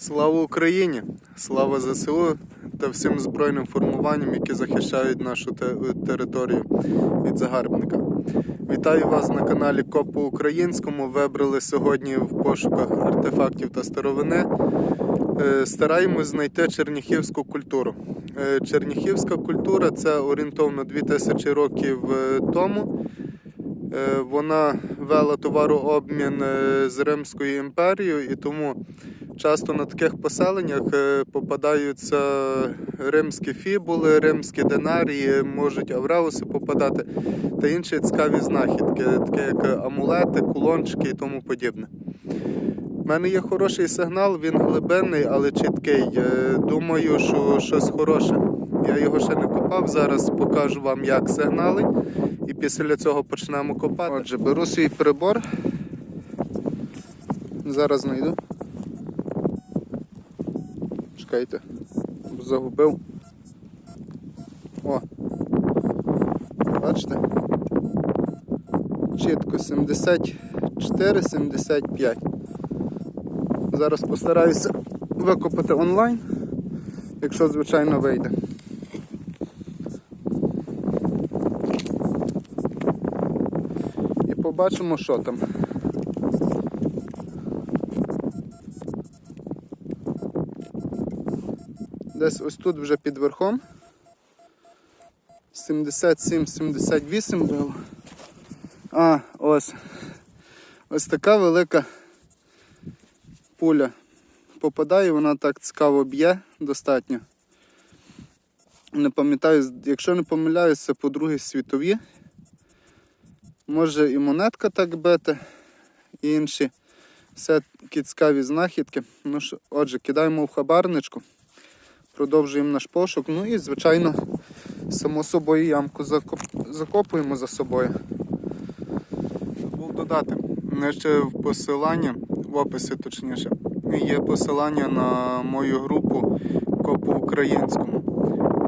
Слава Україні! Слава ЗСУ та всім збройним формуванням, які захищають нашу територію від загарбника. Вітаю вас на каналі Коп по українському. Вибрали сьогодні в пошуках артефактів та старовини. Е, Стараємось знайти черніхівську культуру. Е, Черніхівська культура це орієнтовно 2000 років е, тому. Вона вела товарообмін з Римською імперією і тому часто на таких поселеннях е, попадаються римські фібули, римські динарії, можуть авреуси попадати та інші цікаві знахідки, такі як амулети, кулончики і тому подібне. У мене є хороший сигнал, він глибинний, але чіткий. Е, Думаю, що щось хороше. Я його ще не копав. Зараз покажу вам, як сигнали, і після цього почнемо копати. Отже, беру свій прибор. Зараз знайду. Чекайте, загубив. О. Бачите? Чітко 74-75. Зараз постараюся викопати онлайн, якщо звичайно вийде. І побачимо, що там. Десь ось тут вже під верхом. 77-78 було. А, ось. Ось така велика пуля попадає, вона так цікаво б'є достатньо. Не пам'ятаю, якщо не помиляюсь, це по Другій світовій. Може і монетка так бити, і інші все такі цікаві знахідки. Ну що, отже, кидаємо в хабарничку, продовжуємо наш пошук. Ну і, звичайно, само собою ямку закоп- закопуємо за собою. Забув додати. мене ще в посиланні, в описі точніше, є посилання на мою групу Копу українському.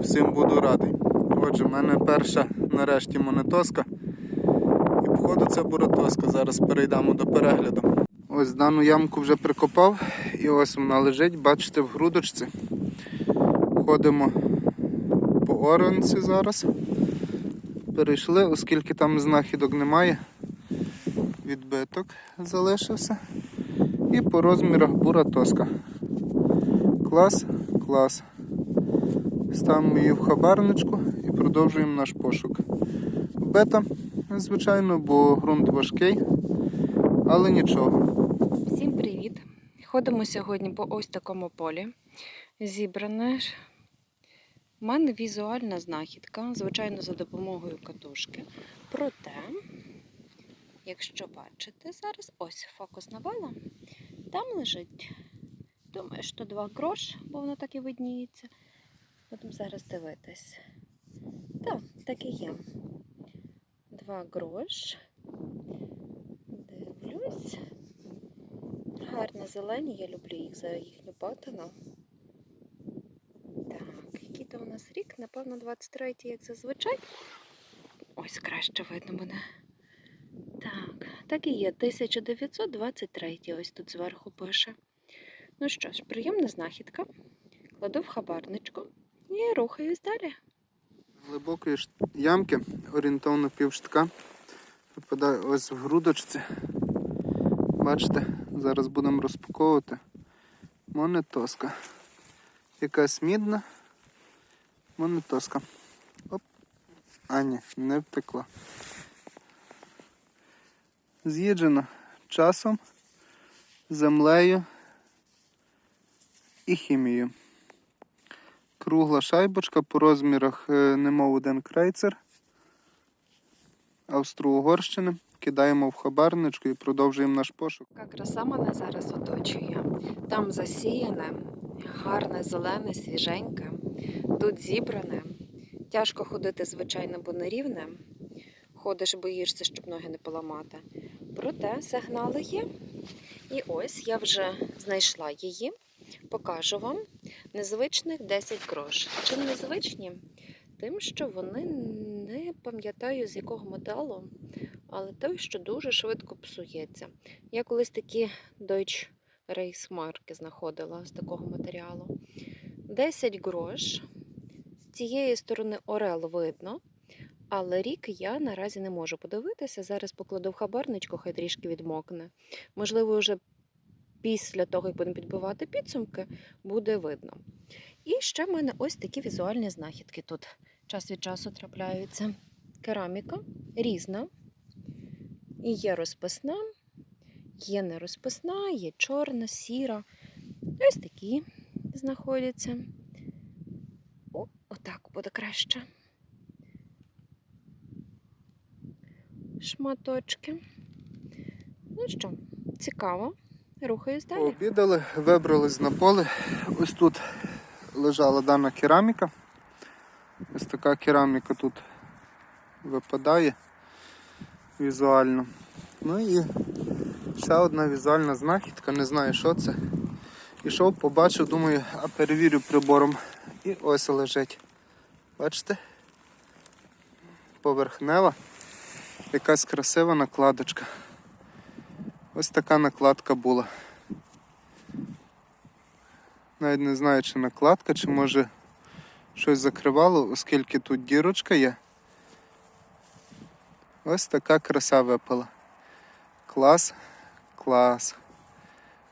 Всім буду радий. Отже, в мене перша нарешті монетоска. І походу це буратоска. Зараз перейдемо до перегляду. Ось дану ямку вже прикопав і ось вона лежить, бачите, в грудочці. Ходимо по оранці зараз. Перейшли, оскільки там знахідок немає. Відбиток залишився. І по розмірах буратоска. Клас, клас. Ставимо її в хабарничку і продовжуємо наш пошук. Бета, звичайно, бо ґрунт важкий, але нічого. Всім привіт! Ходимо сьогодні по ось такому полі. Зібране. У мене візуальна знахідка, звичайно, за допомогою катушки. Проте, якщо бачите, зараз ось фокус навела, там лежить, думаю, що два грош, бо воно так і видніється. Будемо зараз дивитись. Так, так і є. Два грош. Дивлюсь. Гарно зелені, я люблю їх за їхню патину. Так, який то у нас рік? Напевно, 23-й, як зазвичай. Ось краще видно мене. Так, так і є. 1923 ось тут зверху пише. Ну що ж, приємна знахідка. Кладу в хабарничку і рухаюсь далі. Глибокої ямки, орієнтовно півштка. Випадає ось в грудочці. Бачите, зараз будемо розпаковувати монетоска. Якась мідна монетоска. Оп. А ні, не втекла. З'їджена часом, землею і хімією. Кругла шайбочка по розмірах е, немов один крейцер Австро-Угорщини. Кидаємо в хабарничку і продовжуємо наш пошук. Яка краса мене зараз оточує. Там засіяне, гарне, зелене, свіженьке. Тут зібране. Тяжко ходити, звичайно, бо нерівне. Ходиш, боїшся, щоб ноги не поламати. Проте сигнали є. І ось я вже знайшла її. Покажу вам незвичних 10 грош. Чим незвичні? Тим, що вони не пам'ятаю з якого металу, але той, що дуже швидко псується. Я колись такі Рейсмарки знаходила з такого матеріалу. 10 грош. З цієї сторони орел видно, але рік я наразі не можу подивитися. Зараз покладу в хабарничку, хай трішки відмокне. Можливо, вже після того, як будемо підбивати підсумки, буде видно. І ще в мене ось такі візуальні знахідки тут час від часу трапляються. Кераміка різна. І є розписна, є не розписна, є чорна, сіра. Ось такі знаходяться. О, отак буде краще. Шматочки. Ну що, цікаво. Рухаюсь далі. Пообідали, вибрались на поле. Ось тут лежала дана кераміка. Ось така кераміка тут випадає візуально. Ну і ще одна візуальна знахідка, не знаю, що це. Ішов, побачив, думаю, а перевірю прибором. І ось лежить. Бачите? Поверхнева. Якась красива накладочка. Ось така накладка була. Навіть не знаю, чи накладка, чи може щось закривало, оскільки тут дірочка є. Ось така краса випала. Клас, клас.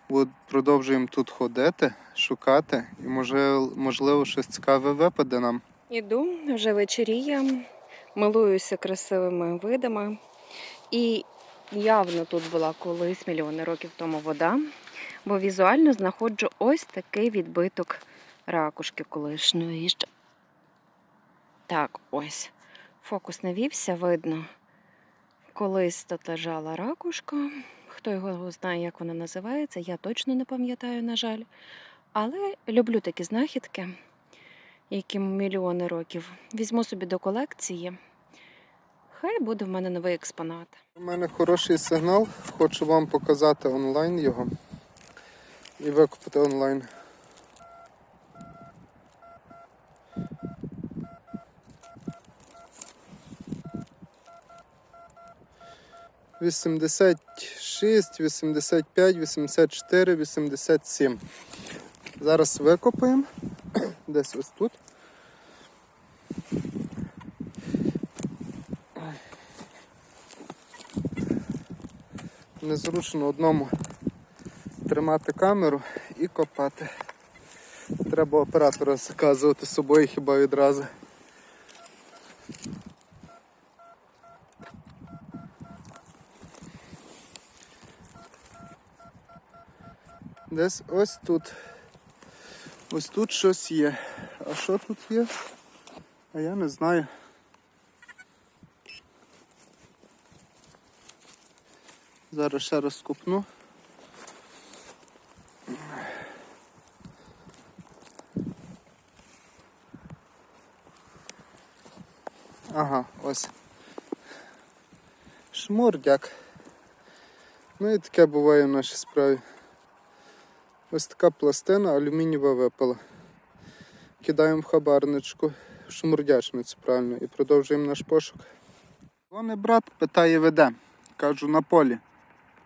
От продовжуємо тут ходити, шукати і може, можливо щось цікаве випаде нам. Іду, вже вечеріє, милуюся красивими видами. І явно тут була колись мільйони років тому вода, бо візуально знаходжу ось такий відбиток ракушки колишньої. Так, ось. Фокус навівся, видно. Колись тут лежала ракушка. Хто його знає, як вона називається, я точно не пам'ятаю, на жаль. Але люблю такі знахідки яким мільйони років. Візьму собі до колекції. Хай буде в мене новий експонат. У мене хороший сигнал, хочу вам показати онлайн його і викупити онлайн. Вісімдесят шість, вісімдесят п'ять, вісімдесят чотири, вісімдесят сім. Зараз викопаємо. Десь ось тут. Незручно одному тримати камеру і копати. Треба оператора заказувати з собою хіба відразу. Десь ось тут. Ось тут щось є. А що тут є? А я не знаю. Зараз ще раз купну. Ага, ось. Шмурдяк. Ну і таке буває в нашій справі. Ось така пластина алюмінієва випала. Кидаємо в хабарничку, в шмурдячницю правильно, і продовжуємо наш пошук. Вони брат питає веде. Кажу на полі.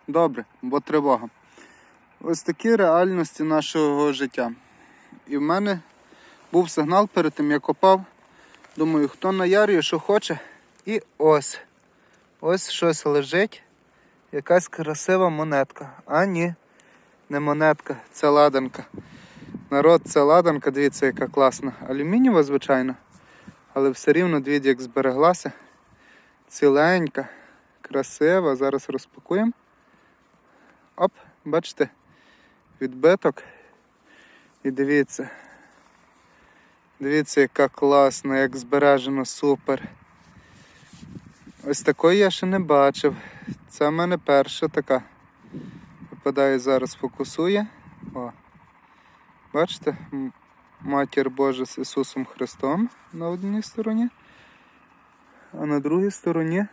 Добре, бо тривога. Ось такі реальності нашого життя. І в мене був сигнал перед тим, як копав. Думаю, хто наярює, що хоче. І ось. Ось щось лежить. Якась красива монетка. А ні, не монетка, це ладанка. Народ, це ладанка, дивіться, яка класна. Алюмінієва, звичайно. Але все рівно, дивіться, як збереглася. Ціленька, красива. Зараз розпакуємо. Оп, бачите, відбиток. І дивіться. Дивіться, яка класна, як збережено, супер. Ось такої я ще не бачив. Це в мене перша така. Випадає зараз, фокусує. О. Бачите, Матір Божа з Ісусом Христом на одній стороні, а на другій стороні,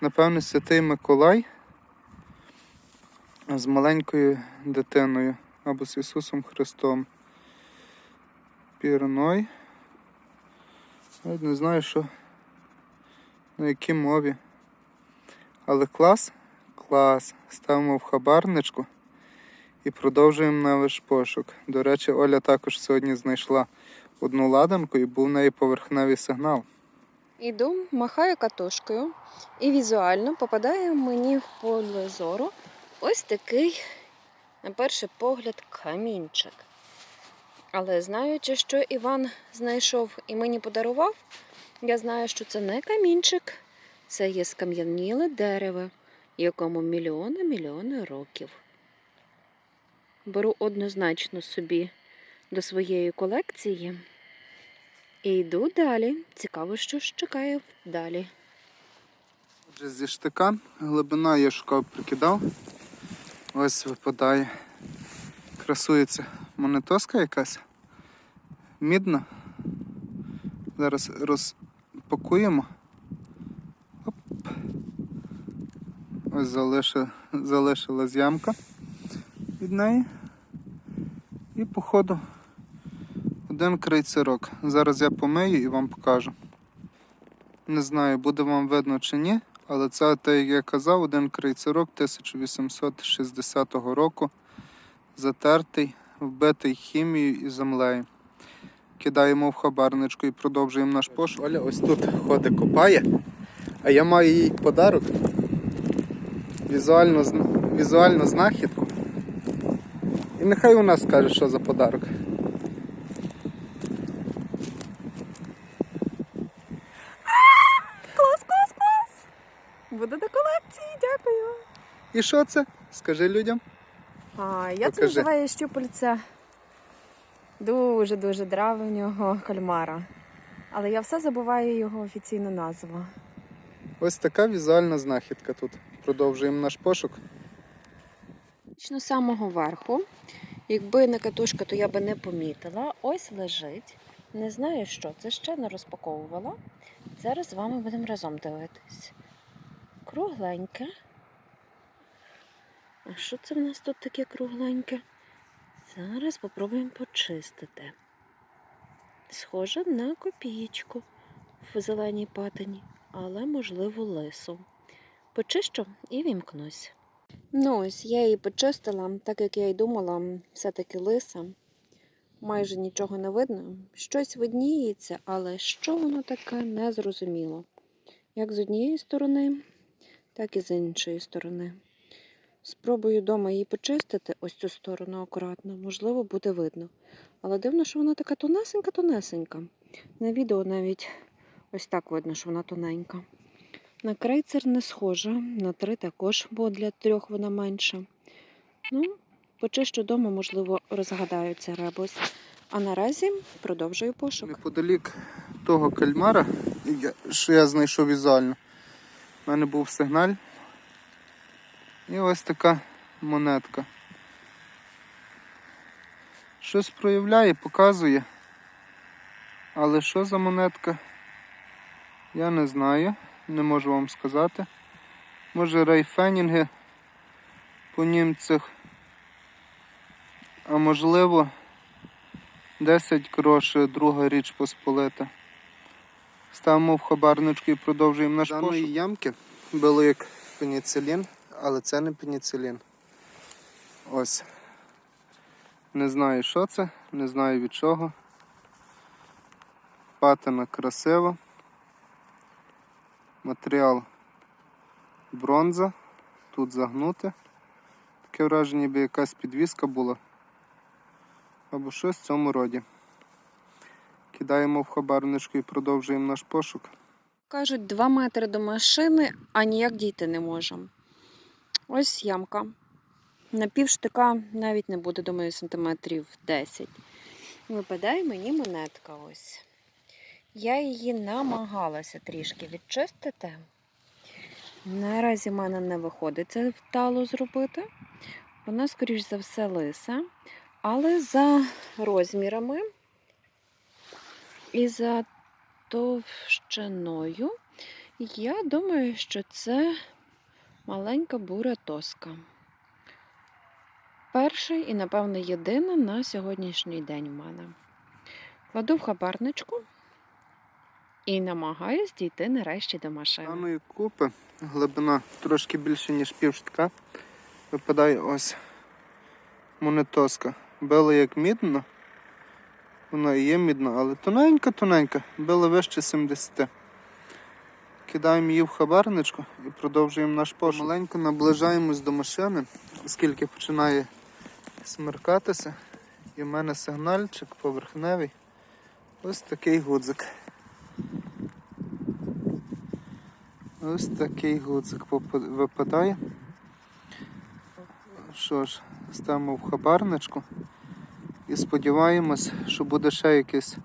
напевно, Святий Миколай з маленькою дитиною або з Ісусом Христом. Пірной. Навіть не знаю, що на якій мові. Але клас, клас. Ставимо в хабарничку І продовжуємо наш пошук. До речі, Оля також сьогодні знайшла одну ладанку і був в неї поверхневий сигнал. Іду, махаю катушкою, і візуально попадає мені в поле зору ось такий, на перший погляд, камінчик. Але знаючи, що Іван знайшов і мені подарував, я знаю, що це не камінчик, це є скам'яніле дерево, якому мільйони мільйони років. Беру однозначно собі до своєї колекції. І йду далі. Цікаво, що ж чекає далі. Отже, зі штика глибина я шукав, прикидав. Ось випадає. Красується монетоска якась. Мідна. Зараз розпакуємо. Ось залишила, залишилась ямка від неї. І походу один крейцерок. Зараз я помию і вам покажу. Не знаю, буде вам видно чи ні, але це, те, як я казав, один крейцерок 1860 року, затертий, вбитий хімією і землею. Кидаємо в хабарничку і продовжуємо наш пошук. Оля ось тут ходить, копає, а я маю їй подарок. Візуальну, візуальну знахідку. І нехай вона скаже, що за подарок. Клас, клас, клас! Буде до колекції, дякую. І що це? Скажи людям. А, я це називаю щупальця дуже-дуже древнього кальмара. Але я все забуваю його офіційну назву. Ось така візуальна знахідка тут. Продовжуємо наш пошук. З самого верху. Якби не катушка, то я би не помітила. Ось лежить. Не знаю, що це ще не розпаковувала. Зараз з вами будемо разом дивитись. Кругленьке. А що це в нас тут таке кругленьке? Зараз попробуємо почистити. Схоже на копієчку в зеленій патині, але, можливо, лису. Почищу і вімкнусь. Ну, ось я її почистила, так як я й думала, все-таки лиса. Майже нічого не видно. Щось видніється, але що воно таке, не зрозуміло. Як з однієї сторони, так і з іншої сторони. Спробую вдома її почистити, ось цю сторону акуратно, можливо, буде видно. Але дивно, що вона така тонесенька-тонесенька. На відео навіть ось так видно, що вона тоненька. На крейцер не схожа, на три також, бо для трьох вона менша. Ну, почищу вдома, можливо, розгадаю це ребус. А наразі продовжую пошук. Неподалік того кальмара, що я знайшов візуально, в мене був сигналь. І ось така монетка. Щось проявляє, показує. Але що за монетка? Я не знаю, не можу вам сказати. Може райфенінги по німцях. А можливо 10 грошей, друга річ посполита. Ставимо в хабарничку і продовжуємо наш пошук. Даної ямки було як пеніцилін, але це не пеніцилін. Ось. Не знаю, що це, не знаю від чого. Патина красива. Матеріал бронза. Тут загнуте. Таке враження, ніби якась підвіска була. Або щось в цьому роді. Кидаємо в хабарничку і продовжуємо наш пошук. Кажуть, 2 метри до машини, а ніяк дійти не можемо. Ось ямка. На півштика навіть не буде, думаю, сантиметрів 10. Випадає мені монетка ось. Я її намагалася трішки відчистити. Наразі в мене не виходить це вдало зробити. Вона, скоріш за все, лиса. Але за розмірами і за товщиною, я думаю, що це маленька буря тоска. Перший і, напевно, єдина на сьогоднішній день в мене. Кладу в хабарничку і намагаюсь дійти нарешті до машини. Даної купи глибина трошки більше, ніж півштка. Випадає ось монетоска. Била як мідна. Вона і є мідна, але тоненька-тоненька, била вище 70. Кидаємо її в хабарничку і продовжуємо наш пошук. Маленько наближаємось до машини, оскільки починає смеркатися. І в мене сигнальчик поверхневий. Ось такий гудзик. Ось такий гудзик випадає. Що ж, ставимо в хабарничку і сподіваємось, що буде ще якийсь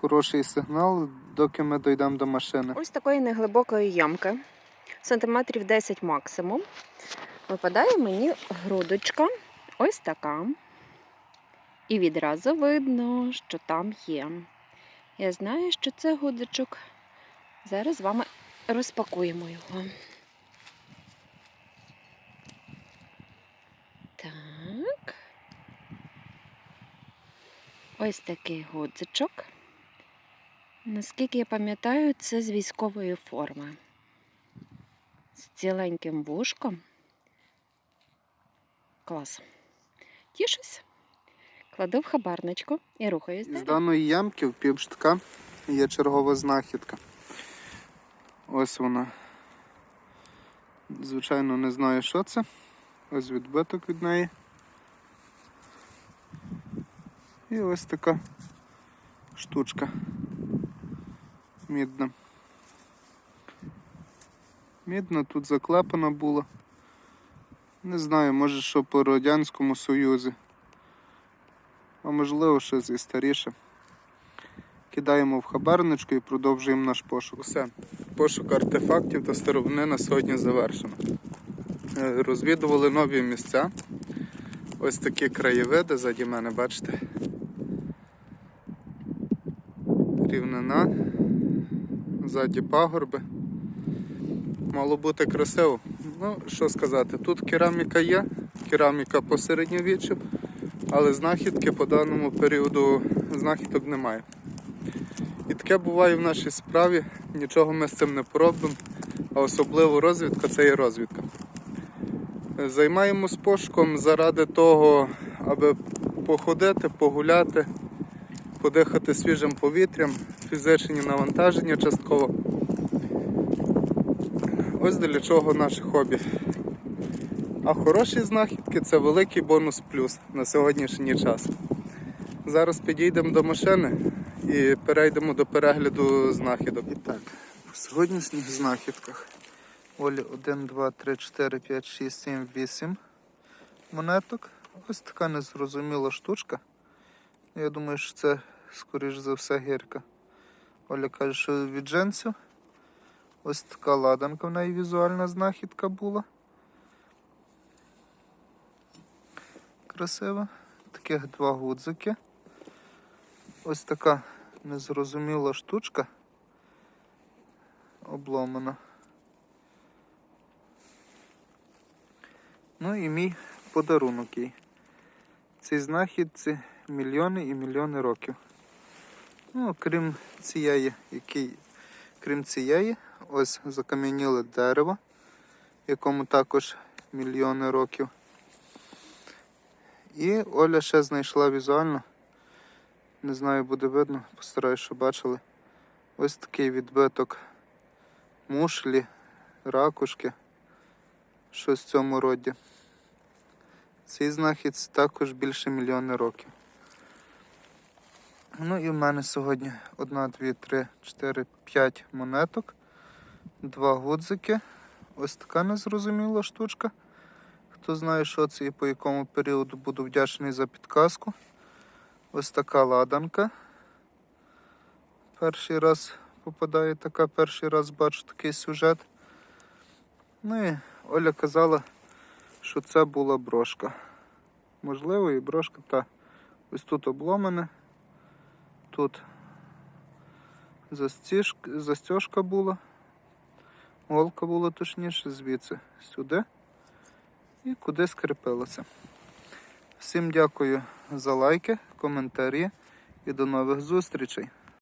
хороший сигнал, доки ми дійдемо до машини. Ось такої неглибокої ямки, сантиметрів 10 максимум. Випадає мені грудочка, ось така. І відразу видно, що там є. Я знаю, що це гудзичок. Зараз з вами розпакуємо його. Так. Ось такий гудзичок. Наскільки я пам'ятаю, це з військової форми. З ціленьким вушком. Клас. Тішусь. Кладу в хабарничку і рухаюсь З даної ямки в півштка є чергова знахідка. Ось вона. Звичайно, не знаю, що це. Ось відбиток від неї. І ось така штучка. Мідна. Мідна тут заклепана була. Не знаю, може, що по Радянському Союзі. А можливо, щось і старіше. Кидаємо в хабарничку і продовжуємо наш пошук. Все. Пошук артефактів та старовини на сьогодні завершено. Е, Розвідували нові місця. Ось такі краєвиди ззаді мене, бачите. Рівнина. Ззаді пагорби. Мало бути красиво. Ну, що сказати, тут кераміка є, кераміка по середньовіччю, але знахідки по даному періоду знахідок немає. І таке буває в нашій справі, нічого ми з цим не поробимо, а особливо розвідка це є розвідка. Займаємось пошуком заради того, аби походити, погуляти, подихати свіжим повітрям, фізичні навантаження частково. Ось для чого наше хобі. А хороші знахідки це великий бонус плюс на сьогоднішній час. Зараз підійдемо до машини і перейдемо до перегляду знахідок. І так, в сьогоднішніх знахідках Олі 1, 2, 3, 4, 5, 6, 7, 8 монеток. Ось така незрозуміла штучка. Я думаю, що це, скоріш за все, гірка. Оля каже, що від джинсів. Ось така ладанка в неї візуальна знахідка була. Красива. Таких два гудзики. Ось така незрозуміла штучка. Обломана. Ну і мій подарунок їй. Цій знахідці мільйони і мільйони років. Ну, крім цієї, який, крім цієї, ось закам'яніле дерево, якому також мільйони років. І Оля ще знайшла візуально. Не знаю, буде видно, постараюсь, що бачили. Ось такий відбиток мушлі, ракушки, щось в цьому роді. Цей знахідці також більше мільйони років. Ну і в мене сьогодні 1, 2, 3, 4, 5 монеток, два гудзики. Ось така незрозуміла штучка. Хто знає, що це і по якому періоду буду вдячний за підказку. Ось така ладанка. Перший раз попадає така, перший раз бачу такий сюжет. Ну і Оля казала, що це була брошка. Можливо, і брошка та ось тут обломане. Тут застіжка, була, голка була точніше, звідси сюди і куди скріпилося. Всім дякую за лайки, коментарі і до нових зустрічей.